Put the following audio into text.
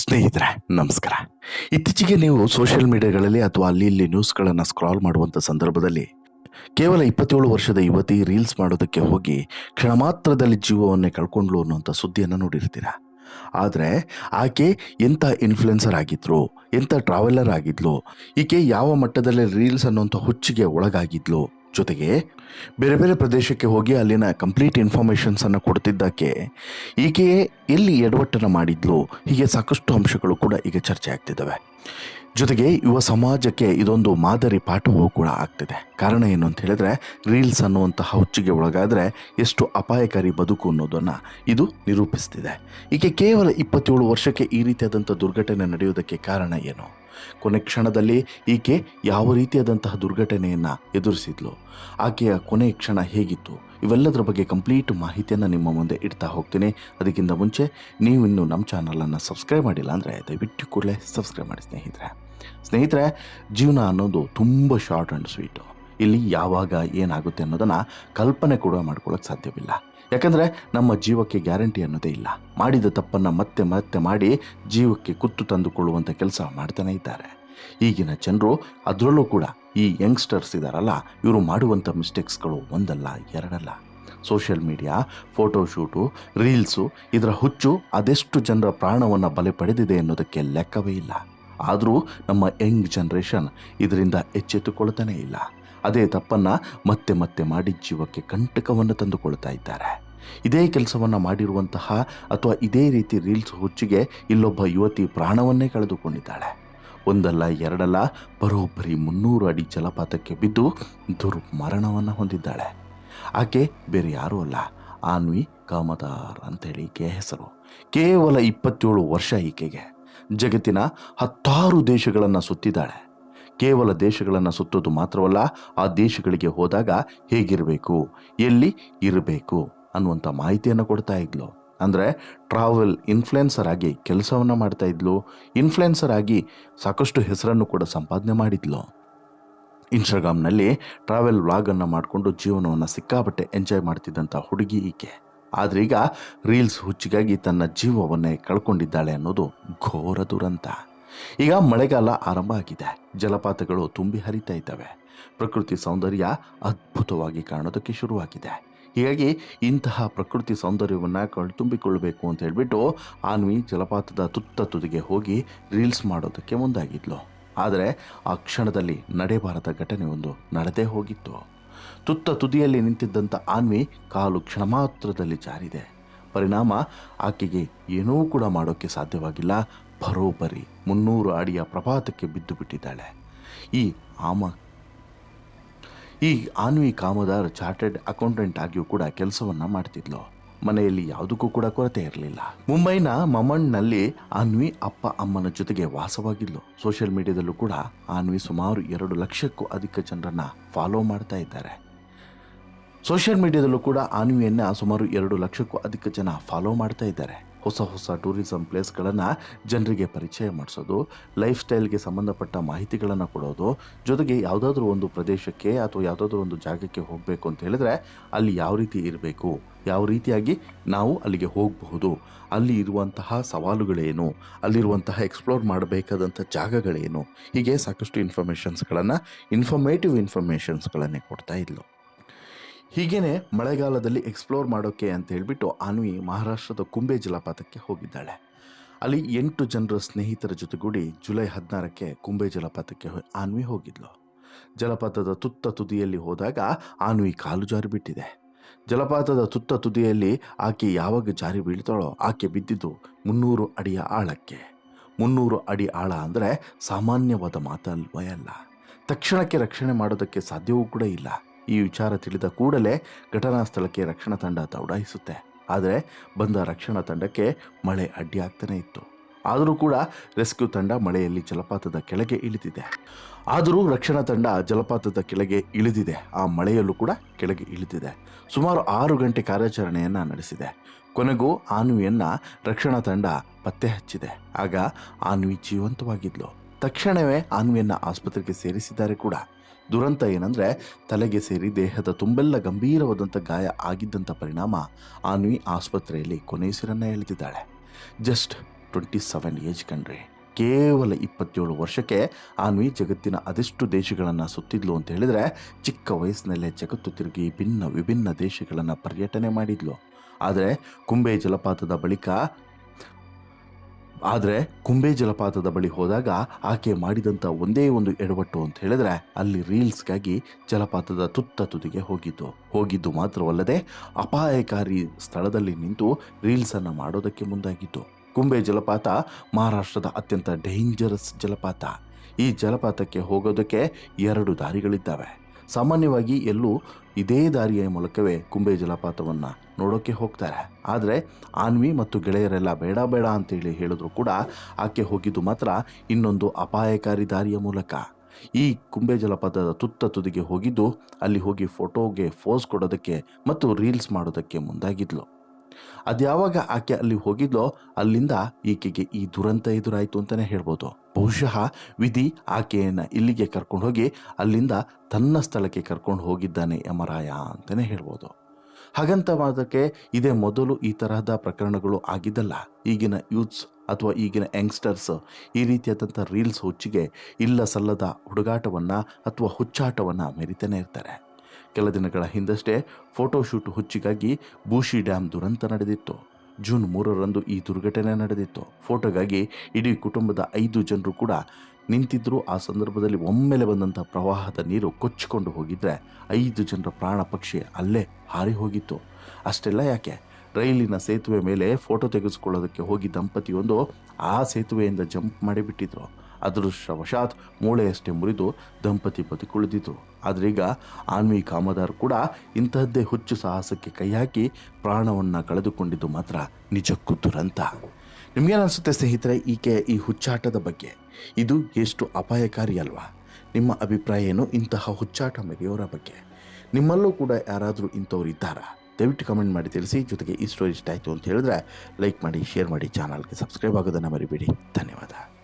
ಸ್ನೇಹಿತರೆ, ನಮಸ್ಕಾರ. ಇತ್ತೀಚೆಗೆ ನೀವು ಸೋಷಿಯಲ್ ಮೀಡಿಯಾಗಳಲ್ಲಿ ಅಥವಾ ಅಲ್ಲಿ ಇಲ್ಲಿ ನ್ಯೂಸ್ಗಳನ್ನು ಸ್ಕ್ರಾಲ್ ಮಾಡುವಂಥ ಸಂದರ್ಭದಲ್ಲಿ ಕೇವಲ ಇಪ್ಪತ್ತೇಳು ವರ್ಷದ ಯುವತಿ ರೀಲ್ಸ್ ಮಾಡೋದಕ್ಕೆ ಹೋಗಿ ಕ್ಷಣ ಮಾತ್ರದಲ್ಲಿ ಜೀವವನ್ನೇ ಕಳ್ಕೊಂಡ್ಲು ಅನ್ನುವಂಥ ಸುದ್ದಿಯನ್ನು ನೋಡಿರ್ತೀರ? ಆದರೆ ಆಕೆ ಎಂಥ ಇನ್ಫ್ಲುಯೆನ್ಸರ್ ಆಗಿದ್ರು ಎಂಥ ಟ್ರಾವೆಲರ್ ಆಗಿದ್ಲು, ಈಕೆ ಯಾವ ಮಟ್ಟದಲ್ಲಿ ರೀಲ್ಸ್ ಅನ್ನುವಂಥ ಹುಚ್ಚಿಗೆ ಒಳಗಾಗಿದ್ಲು ಜೊತೆಗೆ ಬೇರೆ ಬೇರೆ ಪ್ರದೇಶಕ್ಕೆ ಹೋಗಿ ಅಲ್ಲಿನ ಕಂಪ್ಲೀಟ್ ಇನ್ಫಾರ್ಮೇಷನ್ಸನ್ನು ಕೊಡ್ತಿದ್ದಕ್ಕೆ ಈಕೆಯೇ ಎಲ್ಲಿ ಎಡವಟ್ಟನ್ನು ಮಾಡಿದ್ಲು ಹೀಗೆ ಸಾಕಷ್ಟು ಅಂಶಗಳು ಕೂಡ ಈಗ ಚರ್ಚೆ ಆಗ್ತಿದ್ದಾವೆ. ಜೊತೆಗೆ ಯುವ ಸಮಾಜಕ್ಕೆ ಇದೊಂದು ಮಾದರಿ ಪಾಠವೂ ಕೂಡ ಆಗ್ತಿದೆ. ಕಾರಣ ಏನು ಅಂತ ಹೇಳಿದ್ರೆ, ರೀಲ್ಸ್ ಅನ್ನುವಂತಹ ಹುಚ್ಚಿಗೆ ಒಳಗಾದರೆ ಎಷ್ಟು ಅಪಾಯಕಾರಿ ಬದುಕು ಅನ್ನೋದನ್ನು ಇದು ನಿರೂಪಿಸ್ತಿದೆ. ಈಕೆ ಕೇವಲ ಇಪ್ಪತ್ತೇಳು ವರ್ಷಕ್ಕೆ ಈ ರೀತಿಯಾದಂಥ ದುರ್ಘಟನೆ ನಡೆಯುವುದಕ್ಕೆ ಕಾರಣ ಏನು? ಕೊನೆ ಕ್ಷಣದಲ್ಲಿ ಈಕೆ ಯಾವ ರೀತಿಯಾದಂತಹ ದುರ್ಘಟನೆಯನ್ನು ಎದುರಿಸಿದ್ಲು? ಆಕೆಯ ಕೊನೆ ಕ್ಷಣ ಹೇಗಿತ್ತು? ಇವೆಲ್ಲದರ ಬಗ್ಗೆ ಕಂಪ್ಲೀಟ್ ಮಾಹಿತಿಯನ್ನು ನಿಮ್ಮ ಮುಂದೆ ಇಡ್ತಾ ಹೋಗ್ತೀನಿ. ಅದಕ್ಕಿಂತ ಮುಂಚೆ, ನೀವು ಇನ್ನೂ ನಮ್ಮ ಚಾನಲನ್ನು ಸಬ್ಸ್ಕ್ರೈಬ್ ಮಾಡಿಲ್ಲ ಅಂದರೆ ದಯವಿಟ್ಟು ಕೂಡಲೇ ಸಬ್ಸ್ಕ್ರೈಬ್ ಮಾಡಿ ಸ್ನೇಹಿತರೆ. ಸ್ನೇಹಿತರೆ, ಜೀವನ ಅನ್ನೋದು ತುಂಬ ಶಾರ್ಟ್ ಆ್ಯಂಡ್ ಸ್ವೀಟು ಇಲ್ಲಿ ಯಾವಾಗ ಏನಾಗುತ್ತೆ ಅನ್ನೋದನ್ನು ಕಲ್ಪನೆ ಕೂಡ ಮಾಡ್ಕೊಳ್ಳೋಕೆ ಸಾಧ್ಯವಿಲ್ಲ. ಯಾಕಂದರೆ ನಮ್ಮ ಜೀವಕ್ಕೆ ಗ್ಯಾರಂಟಿ ಅನ್ನೋದೇ ಇಲ್ಲ. ಮಾಡಿದ ತಪ್ಪನ್ನು ಮತ್ತೆ ಮತ್ತೆ ಮಾಡಿ ಜೀವಕ್ಕೆ ಕುತ್ತು ತಂದುಕೊಳ್ಳುವಂಥ ಕೆಲಸ ಮಾಡ್ತಾನೇ ಇದ್ದಾರೆ. ಈಗಿನ ಜನರು ಅದರಲ್ಲೂ ಕೂಡ ಈ ಯಂಗ್ಸ್ಟರ್ಸ್ ಇದ್ದಾರಲ್ಲ ಇವರು ಮಾಡುವಂಥ ಮಿಸ್ಟೇಕ್ಸ್ಗಳು ಒಂದಲ್ಲ, ಎರಡಲ್ಲ. ಸೋಷಿಯಲ್ ಮೀಡಿಯಾ ಫೋಟೋಶೂಟು ರೀಲ್ಸು, ಇದರ ಹುಚ್ಚು ಅದೆಷ್ಟು ಜನರ ಪ್ರಾಣವನ್ನು ಬಲೆ ಪಡೆದಿದೆ ಅನ್ನೋದಕ್ಕೆ ಲೆಕ್ಕವೇ ಇಲ್ಲ. ಆದರೂ ನಮ್ಮ ಯಂಗ್ ಜನ್ರೇಷನ್ ಇದರಿಂದ ಎಚ್ಚೆತ್ತುಕೊಳ್ತಾನೇ ಇಲ್ಲ. ಅದೇ ತಪ್ಪನ್ನು ಮತ್ತೆ ಮತ್ತೆ ಮಾಡಿ ಜೀವಕ್ಕೆ ಕಂಟಕವನ್ನು ತಂದುಕೊಳ್ತಾ ಇದ್ದಾರೆ. ಇದೇ ಕೆಲಸವನ್ನು ಮಾಡಿರುವಂತಹ ಅಥವಾ ಇದೇ ರೀತಿ ರೀಲ್ಸ್ ಹುಚ್ಚಿಗೆ ಇಲ್ಲೊಬ್ಬ ಯುವತಿ ಪ್ರಾಣವನ್ನೇ ಕಳೆದುಕೊಂಡಿದ್ದಾಳೆ. ಒಂದಲ್ಲ ಎರಡಲ್ಲ ಬರೋಬ್ಬರಿ ಮುನ್ನೂರು ಅಡಿ ಜಲಪಾತಕ್ಕೆ ಬಿದ್ದು ದುರ್ಮರಣವನ್ನು ಹೊಂದಿದ್ದಾಳೆ. ಆಕೆ ಬೇರೆ ಯಾರೂ ಅಲ್ಲ, ಆನ್ವಿ ಕಾಮದಾರ್ ಅಂತೇಳಿ ಈಕೆ ಹೆಸರು. ಕೇವಲ ಇಪ್ಪತ್ತೇಳು ವರ್ಷ ಈಕೆಗೆ. ಜಗತ್ತಿನ ಹತ್ತಾರು ದೇಶಗಳನ್ನು ಸುತ್ತಿದ್ದಾಳೆ. ಕೇವಲ ದೇಶಗಳನ್ನು ಸುತ್ತೋದು ಮಾತ್ರವಲ್ಲ, ಆ ದೇಶಗಳಿಗೆ ಹೋದಾಗ ಹೇಗಿರಬೇಕು, ಎಲ್ಲಿ ಇರಬೇಕು ಅನ್ನುವಂಥ ಮಾಹಿತಿಯನ್ನು ಕೊಡ್ತಾ ಇದ್ಲು. ಅಂದರೆ ಟ್ರಾವೆಲ್ ಇನ್ಫ್ಲುಯೆನ್ಸರ್ ಆಗಿ ಕೆಲಸವನ್ನು ಮಾಡ್ತಾ ಇದ್ಲು. ಇನ್ಫ್ಲುಯೆನ್ಸರ್ ಆಗಿ ಸಾಕಷ್ಟು ಹೆಸರನ್ನು ಕೂಡ ಸಂಪಾದನೆ ಮಾಡಿದ್ಲು. ಇನ್ಸ್ಟಾಗ್ರಾಮ್ನಲ್ಲಿ ಟ್ರಾವೆಲ್ ವ್ಲಾಗನ್ನು ಮಾಡಿಕೊಂಡು ಜೀವನವನ್ನು ಸಿಕ್ಕಾಪಟ್ಟೆ ಎಂಜಾಯ್ ಮಾಡ್ತಿದ್ದಂಥ ಹುಡುಗಿ ಈಕೆ. ಆದರೆ ಈಗ ರೀಲ್ಸ್ ಹುಚ್ಚಿಗಾಗಿ ತನ್ನ ಜೀವವನ್ನೇ ಕಳ್ಕೊಂಡಿದ್ದಾಳೆ ಅನ್ನೋದು ಘೋರ ದುರಂತ. ಈಗ ಮಳೆಗಾಲ ಆರಂಭ ಆಗಿದೆ. ಜಲಪಾತಗಳು ತುಂಬಿ ಹರಿತಾ ಇದ್ದಾವೆ. ಪ್ರಕೃತಿ ಸೌಂದರ್ಯ ಅದ್ಭುತವಾಗಿ ಕಾಣೋದಕ್ಕೆ ಶುರುವಾಗಿದೆ. ಹೀಗಾಗಿ ಇಂತಹ ಪ್ರಕೃತಿ ಸೌಂದರ್ಯವನ್ನು ಕಣ್ತುಂಬಿಕೊಳ್ಳಬೇಕು ಅಂತ ಹೇಳಿಬಿಟ್ಟು ಆನ್ವಿ ಜಲಪಾತದ ತುತ್ತ ತುದಿಗೆ ಹೋಗಿ ರೀಲ್ಸ್ ಮಾಡೋದಕ್ಕೆ ಮುಂದಾಗಿದ್ಲು. ಆದರೆ ಆ ಕ್ಷಣದಲ್ಲಿ ನಡೆಬಾರದ ಘಟನೆ ಒಂದು ನಡೆದೇ ಹೋಗಿತ್ತು. ತುತ್ತ ತುದಿಯಲ್ಲಿ ನಿಂತಿದ್ದಂಥ ಆನ್ವಿ ಕಾಲು ಕ್ಷಣ ಮಾತ್ರದಲ್ಲಿ ಜಾರಿದೆ. ಪರಿಣಾಮ ಆಕೆಗೆ ಏನೂ ಕೂಡ ಮಾಡೋಕ್ಕೆ ಸಾಧ್ಯವಾಗಿಲ್ಲ. ಬರೋಬ್ಬರಿ ಮುನ್ನೂರು ಅಡಿಯ ಪ್ರಪಾತಕ್ಕೆ ಬಿದ್ದು ಬಿಟ್ಟಿದ್ದಾಳೆ. ಈ ಆಮ ಈ ಆನ್ವಿ ಕಾಮದಾರ್ ಚಾರ್ಟೆಡ್ ಅಕೌಂಟೆಂಟ್ ಆಗಿಯೂ ಕೂಡ ಕೆಲಸವನ್ನು ಮಾಡ್ತಿದ್ಲು. ಮನೆಯಲ್ಲಿ ಯಾವುದಕ್ಕೂ ಕೂಡ ಕೊರತೆ ಇರಲಿಲ್ಲ. ಮುಂಬೈನ ಮಮಣ್ನಲ್ಲಿ ಆನ್ವಿ ಅಪ್ಪ ಅಮ್ಮನ ಜೊತೆಗೆ ವಾಸವಾಗಿದ್ಲು. ಸೋಷಿಯಲ್ ಮೀಡಿಯಾದಲ್ಲೂ ಕೂಡ ಆನ್ವಿ ಸುಮಾರು ಎರಡು ಲಕ್ಷಕ್ಕೂ ಅಧಿಕ ಜನರನ್ನ ಫಾಲೋ ಮಾಡ್ತಾ ಇದ್ದಾರೆ. ಸೋಷಿಯಲ್ ಮೀಡಿಯಾದಲ್ಲೂ ಕೂಡ ಆನ್ವಿಯನ್ನು ಸುಮಾರು ಎರಡು ಲಕ್ಷಕ್ಕೂ ಅಧಿಕ ಜನ ಫಾಲೋ ಮಾಡ್ತಾ ಇದ್ದಾರೆ. ಹೊಸ ಹೊಸ ಟೂರಿಸಂ ಪ್ಲೇಸ್ಗಳನ್ನು ಜನರಿಗೆ ಪರಿಚಯ ಮಾಡಿಸೋದು ಲೈಫ್ ಸ್ಟೈಲ್ಗೆ ಸಂಬಂಧಪಟ್ಟ ಮಾಹಿತಿಗಳನ್ನು ಕೊಡೋದು, ಜೊತೆಗೆ ಯಾವುದಾದ್ರೂ ಒಂದು ಪ್ರದೇಶಕ್ಕೆ ಅಥವಾ ಯಾವುದಾದ್ರೂ ಒಂದು ಜಾಗಕ್ಕೆ ಹೋಗಬೇಕು ಅಂತ ಹೇಳಿದ್ರೆ ಅಲ್ಲಿ ಯಾವ ರೀತಿ ಇರಬೇಕು, ಯಾವ ರೀತಿಯಾಗಿ ನಾವು ಅಲ್ಲಿಗೆ ಹೋಗಬಹುದು, ಅಲ್ಲಿ ಇರುವಂತಹ ಸವಾಲುಗಳೇನು, ಅಲ್ಲಿರುವಂತಹ ಎಕ್ಸ್ಪ್ಲೋರ್ ಮಾಡಬೇಕಾದಂಥ ಜಾಗಗಳೇನು, ಹೀಗೆ ಸಾಕಷ್ಟು ಇನ್ಫಾರ್ಮೇಷನ್ಸ್ಗಳನ್ನು ಇನ್ಫಾರ್ಮೇಟಿವ್ ಇನ್ಫಾರ್ಮೇಷನ್ಸ್ಗಳನ್ನೇ ಕೊಡ್ತಾ ಇದ್ಲು. ಹೀಗೇನೆ ಮಳೆಗಾಲದಲ್ಲಿ ಎಕ್ಸ್ಪ್ಲೋರ್ ಮಾಡೋಕ್ಕೆ ಅಂತ ಹೇಳಿಬಿಟ್ಟು ಆನ್ವಿ ಮಹಾರಾಷ್ಟ್ರದ ಕುಂಬೆ ಜಲಪಾತಕ್ಕೆ ಹೋಗಿದ್ದಾಳೆ. ಅಲ್ಲಿ ಎಂಟು ಜನರ ಸ್ನೇಹಿತರ ಜೊತೆಗೂಡಿ ಜುಲೈ ಹದಿನಾರಕ್ಕೆ ಕುಂಬೆ ಜಲಪಾತಕ್ಕೆ ಅನ್ವಿ ಆನ್ವಿ ಹೋಗಿದ್ಲು. ಜಲಪಾತದ ತುತ್ತ ತುದಿಯಲ್ಲಿ ಹೋದಾಗ ಆನ್ವಿ ಕಾಲು ಜಾರಿ ಬಿಟ್ಟಿದೆ. ಜಲಪಾತದ ತುತ್ತ ತುದಿಯಲ್ಲಿ ಆಕೆ ಯಾವಾಗ ಜಾರಿ ಬೀಳ್ತಾಳೋ ಆಕೆ ಬಿದ್ದಿದ್ದು ಮುನ್ನೂರು ಅಡಿಯ ಆಳಕ್ಕೆ. ಮುನ್ನೂರು ಅಡಿ ಆಳ ಅಂದರೆ ಸಾಮಾನ್ಯವಾದ ಮಾತಲ್ವಯಲ್ಲ ತಕ್ಷಣಕ್ಕೆ ರಕ್ಷಣೆ ಮಾಡೋದಕ್ಕೆ ಸಾಧ್ಯವೂ ಕೂಡ ಇಲ್ಲ. ಈ ವಿಚಾರ ತಿಳಿದ ಕೂಡಲೇ ಘಟನಾ ಸ್ಥಳಕ್ಕೆ ರಕ್ಷಣಾ ತಂಡ ದೌಡಾಯಿಸುತ್ತೆ ಆದರೆ ಬಂದ ರಕ್ಷಣಾ ತಂಡಕ್ಕೆ ಮಳೆ ಅಡ್ಡಿಯಾಗ್ತಾನೆ ಇತ್ತು. ಆದರೂ ಕೂಡ ರೆಸ್ಕ್ಯೂ ತಂಡ ಮಳೆಯಲ್ಲಿ ಜಲಪಾತದ ಕೆಳಗೆ ಇಳಿದಿದೆ. ಆದರೂ ರಕ್ಷಣಾ ತಂಡ ಜಲಪಾತದ ಕೆಳಗೆ ಇಳಿದಿದೆ. ಆ ಮಳೆಯಲ್ಲೂ ಕೂಡ ಕೆಳಗೆ ಇಳಿದಿದೆ. ಸುಮಾರು ಆರು ಗಂಟೆ ಕಾರ್ಯಾಚರಣೆಯನ್ನು ನಡೆಸಿದೆ. ಕೊನೆಗೂ ಆನ್ವಿಯನ್ನು ರಕ್ಷಣಾ ತಂಡ ಪತ್ತೆ ಹಚ್ಚಿದೆ. ಆಗ ಆನ್ವಿ ಜೀವಂತವಾಗಿದ್ಲು. ತಕ್ಷಣವೇ ಆನ್ವಿಯನ್ನು ಆಸ್ಪತ್ರೆಗೆ ಸೇರಿಸಿದ್ದಾರೆ ಕೂಡ. ದುರಂತ ಏನಂದರೆ, ತಲೆಗೆ ಸೇರಿ ದೇಹದ ತುಂಬೆಲ್ಲ ಗಂಭೀರವಾದಂಥ ಗಾಯ ಆಗಿದ್ದಂಥ ಪರಿಣಾಮ ಆನ್ವಿ ಆಸ್ಪತ್ರೆಯಲ್ಲಿ ಕೊನೆಯುಸಿರನ್ನು ಎಳೆದಿದ್ದಾಳೆ. ಜಸ್ಟ್ ಟ್ವೆಂಟಿ ಸೆವೆನ್ ಏಜ್ ಕಂಡ್ರಿ ಕೇವಲ ಇಪ್ಪತ್ತೇಳು ವರ್ಷಕ್ಕೆ ಆನ್ವಿ ಜಗತ್ತಿನ ಅದೆಷ್ಟು ದೇಶಗಳನ್ನು ಸುತ್ತಿದ್ಲು ಅಂತ ಹೇಳಿದರೆ, ಚಿಕ್ಕ ವಯಸ್ಸಿನಲ್ಲೇ ಜಗತ್ತು ತಿರುಗಿ ಭಿನ್ನ ವಿಭಿನ್ನ ದೇಶಗಳನ್ನು ಪರ್ಯಟನೆ ಮಾಡಿದ್ಲು. ಆದರೆ, ಕುಂಬೆ ಜಲಪಾತದ ಬಳಿಕ ಆದರೆ ಕುಂಬೆ ಜಲಪಾತದ ಬಳಿ ಹೋದಾಗ ಆಕೆ ಮಾಡಿದಂಥ ಒಂದೇ ಒಂದು ಎಡವಟ್ಟು ಅಂತ ಹೇಳಿದ್ರೆ ಅಲ್ಲಿ ರೀಲ್ಸ್ಗಾಗಿ ಜಲಪಾತದ ತುತ್ತ ತುದಿಗೆ ಹೋಗಿದ್ದು. ಹೋಗಿದ್ದು ಮಾತ್ರವಲ್ಲದೆ ಅಪಾಯಕಾರಿ ಸ್ಥಳದಲ್ಲಿ ನಿಂತು ರೀಲ್ಸನ್ನು ಮಾಡೋದಕ್ಕೆ ಮುಂದಾಗಿತ್ತು. ಕುಂಬೆ ಜಲಪಾತ ಮಹಾರಾಷ್ಟ್ರದ ಅತ್ಯಂತ ಡೇಂಜರಸ್ ಜಲಪಾತ. ಈ ಜಲಪಾತಕ್ಕೆ ಹೋಗೋದಕ್ಕೆ ಎರಡು ದಾರಿಗಳಿದ್ದಾವೆ. ಸಾಮಾನ್ಯವಾಗಿ ಎಲ್ಲೂ ಇದೇ ದಾರಿಯ ಮೂಲಕವೇ ಕುಂಬೆ ಜಲಪಾತವನ್ನು ನೋಡೋಕ್ಕೆ ಹೋಗ್ತಾರೆ. ಆದರೆ ಆನ್ವಿ ಮತ್ತು ಗೆಳೆಯರೆಲ್ಲ ಬೇಡ ಬೇಡ ಅಂತೇಳಿ ಹೇಳಿದ್ರು ಕೂಡ ಆಕೆ ಹೋಗಿದ್ದು ಮಾತ್ರ ಇನ್ನೊಂದು ಅಪಾಯಕಾರಿ ದಾರಿಯ ಮೂಲಕ. ಈ ಕುಂಬೆ ಜಲಪಾತದ ತುತ್ತ ತುದಿಗೆ ಹೋಗಿದ್ದು ಅಲ್ಲಿ ಹೋಗಿ ಫೋಟೋಗೆ ಫೋಸ್ ಕೊಡೋದಕ್ಕೆ ಮತ್ತು ರೀಲ್ಸ್ ಮಾಡೋದಕ್ಕೆ ಮುಂದಾಗಿದ್ಲು. ಅದ್ಯಾವಾಗ ಆಕೆ ಅಲ್ಲಿ ಹೋಗಿದ್ಲೋ, ಅಲ್ಲಿಂದ ಈಕೆಗೆ ಈ ದುರಂತ ಎದುರಾಯಿತು ಅಂತಲೇ ಹೇಳ್ಬೋದು. ಬಹುಶಃ ವಿಧಿ ಆಕೆಯನ್ನು ಇಲ್ಲಿಗೆ ಕರ್ಕೊಂಡು ಹೋಗಿ, ಅಲ್ಲಿಂದ ತನ್ನ ಸ್ಥಳಕ್ಕೆ ಕರ್ಕೊಂಡು ಹೋಗಿದ್ದಾನೆ ಯಮರಾಯ ಅಂತಲೇ ಹೇಳ್ಬೋದು. ಹಾಗಂತವಾದಕ್ಕೆ ಇದೇ ಮೊದಲು ಈ ತರಹದ ಪ್ರಕರಣಗಳು ಆಗಿದ್ದಲ್ಲ. ಈಗಿನ ಯೂತ್ಸ್ ಅಥವಾ ಈಗಿನ ಯಂಗ್ಸ್ಟರ್ಸ್ ಈ ರೀತಿಯಾದಂಥ ರೀಲ್ಸ್ ಹುಚ್ಚಿಗೆ ಇಲ್ಲ ಸಲ್ಲದ ಹುಡುಗಾಟವನ್ನು ಅಥವಾ ಹುಚ್ಚಾಟವನ್ನು ಮೆರಿತಾನೆ ಇರ್ತಾರೆ. ಕೆಲ ದಿನಗಳ ಹಿಂದಷ್ಟೇ ಫೋಟೋಶೂಟ್ ಹುಚ್ಚಿಗಾಗಿ ಬೂಶಿ ಡ್ಯಾಮ್ ದುರಂತ ನಡೆದಿತ್ತು. ಜೂನ್ ಮೂರರಂದು ಈ ದುರ್ಘಟನೆ ನಡೆದಿತ್ತು. ಫೋಟೋಗಾಗಿ ಇಡೀ ಕುಟುಂಬದ ಐದು ಜನರು ಕೂಡ ನಿಂತಿದ್ದರು ಆ ಸಂದರ್ಭದಲ್ಲಿ ಒಮ್ಮೆಲೆ ಬಂದಂಥ ಪ್ರವಾಹದ ನೀರು ಕೊಚ್ಚಿಕೊಂಡು ಹೋಗಿದ್ರೆ ಐದು ಜನರ ಪ್ರಾಣ ಪಕ್ಷಿ ಅಲ್ಲೇ ಹಾರಿ ಹೋಗಿತ್ತು. ಅಷ್ಟೆಲ್ಲ ಯಾಕೆ? ರೈಲಿನ ಸೇತುವೆ ಮೇಲೆ ಫೋಟೋ ತೆಗೆಸ್ಕೊಳ್ಳೋದಕ್ಕೆ ಹೋಗಿ ದಂಪತಿಯೊಂದು ಆ ಸೇತುವೆಯಿಂದ ಜಂಪ್ ಮಾಡಿಬಿಟ್ಟಿದ್ರು. ಅದೃಷ್ಟವಶಾತ್ ಮೂಳೆಯಷ್ಟೇ ಮುರಿದು ದಂಪತಿ ಬದುಕುಳಿದಿತು ಆದ್ರೀಗ ಆನ್ವಿ ಕಾಮದಾರ್ ಕೂಡ ಇಂತಹದ್ದೇ ಹುಚ್ಚು ಸಾಹಸಕ್ಕೆ ಕೈ ಹಾಕಿ ಪ್ರಾಣವನ್ನು ಕಳೆದುಕೊಂಡಿದ್ದು ಮಾತ್ರ ನಿಜಕ್ಕೂ ದುರಂತ. ನಿಮಗೇನಿಸುತ್ತೆ ಸ್ನೇಹಿತರೆ ಈಕೆ ಈ ಹುಚ್ಚಾಟದ ಬಗ್ಗೆ? ಇದು ಎಷ್ಟು ಅಪಾಯಕಾರಿ ಅಲ್ವಾ? ನಿಮ್ಮ ಅಭಿಪ್ರಾಯ ಏನು ಇಂತಹ ಹುಚ್ಚಾಟ ಮೆರೆಯೋರ ಬಗ್ಗೆ? ನಿಮ್ಮಲ್ಲೂ ಕೂಡ ಯಾರಾದರೂ ಇಂಥವ್ರು ಇದ್ದಾರಾ? ದಯವಿಟ್ಟು ಕಮೆಂಟ್ ಮಾಡಿ ತಿಳಿಸಿ, ಜೊತೆಗೆ ಈ ಸ್ಟೋರಿ ಇಷ್ಟ ಆಯಿತು ಅಂತ ಹೇಳಿದ್ರೆ ಲೈಕ್ ಮಾಡಿ ಶೇರ್ ಮಾಡಿ ಚಾನಲ್ಗೆ ಸಬ್ಸ್ಕ್ರೈಬ್ ಆಗೋದನ್ನು ಮರಿಬೇಡಿ. ಧನ್ಯವಾದ.